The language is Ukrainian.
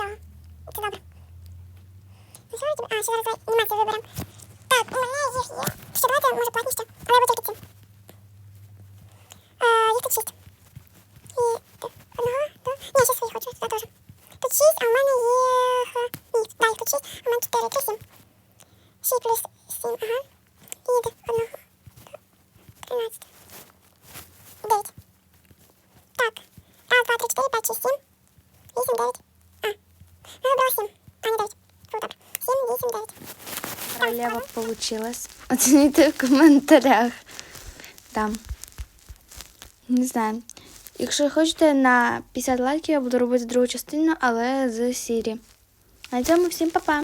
А, ще зараз анімацію виберемо. Так, у мене їх є. Ще давайте, може, платні ще. Але я буду тільки цим. А, їх тут шість. І одного, два. Ні, ще свої хочу, сюди теж. Тут шість, а у мене їх... Ні, да, їх тут шість, а у мене чотири, три, сім. Шість плюс сім, ага. І йде одного. Тринадцять. Дев'ять. Так. Раз, два, три, чотири, п'ять, шість, сім. Вісім, дев'ять. А. Ну, вибрала сім, а не дев'ять. Фу, добре. Сім, вісім, дев'ять. Королева получилась. Оцініть в коментарях. Там. Не знаю. Якщо хочете на 50 лайків, я буду робити другу частину, але з Сірі. На цьому всім па-па!